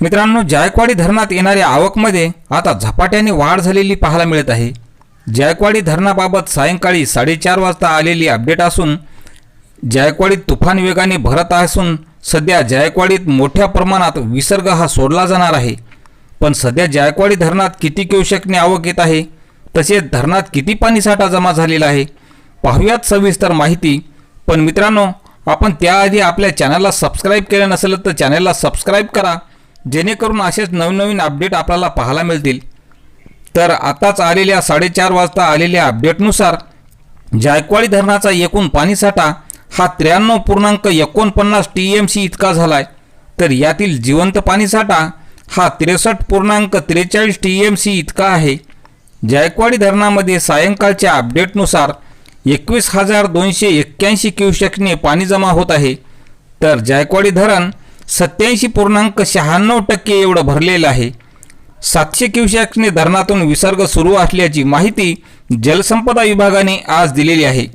मित्रांनो जायकवाडी धरणात येणाऱ्या आवकमध्ये आता झपाट्याने वाढ झालेली पाहायला मिळत आहे. जायकवाडी धरणाबाबत सायंकाळी साडेचार वाजता आलेली अपडेट असून जायकवाडीत तुफान वेगाने भरत असून सध्या जायकवाडीत मोठ्या प्रमाणात विसर्ग हा सोडला जाणार आहे. पण सध्या जायकवाडी धरणात किती क्युसेकने आवक येत आहे तसेच धरणात किती पाणीसाठा जमा झालेला आहे पाहूयात सविस्तर माहिती. पण मित्रांनो आपण त्याआधी आपल्या चॅनलला सबस्क्राईब केलं नसेल तर चॅनलला सबस्क्राईब करा जेणेकरून असेच नवनवीन अपडेट आपल्याला पाहायला मिळतील. तर आताच आलेल्या साडेचार वाजता आलेल्या अपडेटनुसार जायकवाडी धरणाचा एकूण पाणीसाठा हा त्र्याण्णव पूर्णांक एकोणपन्नास टी एम सी इतका झाला आहे तर यातील जिवंत पाणीसाठा हा त्रेसष्ट पूर्णांक त्रेचाळीस टी एम सी इतका आहे. जायकवाडी धरणामध्ये सायंकाळच्या अपडेटनुसार एकवीस हजार दोनशे एक्क्याऐंशी क्युसेकने पाणी जमा होत आहे. तर जायकवाडी धरण सत्याऐंशी पूर्णांक शहाण्णव टक्के एवढं भरलेलं आहे. सातशे क्युसेकने धरणातून विसर्ग सुरू असल्याची माहिती जलसंपदा विभागाने आज दिलेली आहे.